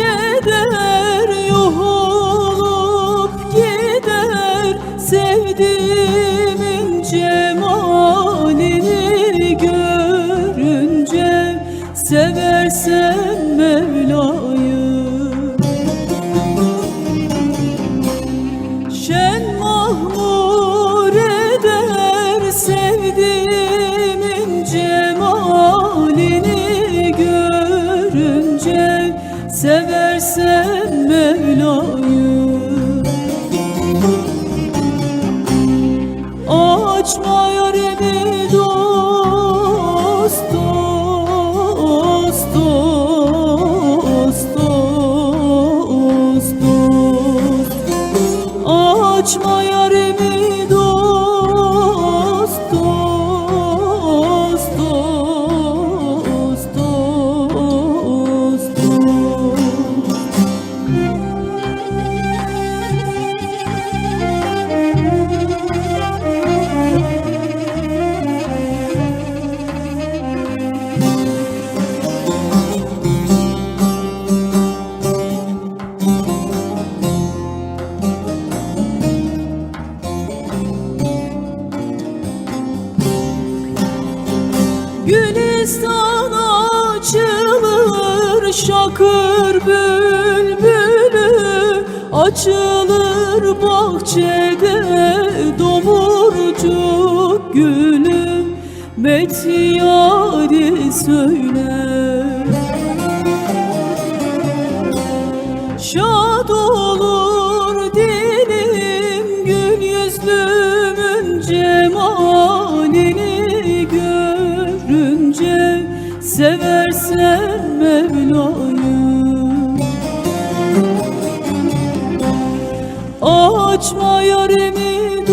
keder yolup gider sevdiğimin cemalini görünce seversen Mevla'yı. Şen mahmur eder sevdiğim Seversem Mevla'yı Açma yarimi dost dost dost dost dost. Açma yarimi dost Gülistan açılır şakır bülbülü. Açılır bahçede domurcuk gülü. Metyari söyler Seversem Mevla'yı Açma yarimi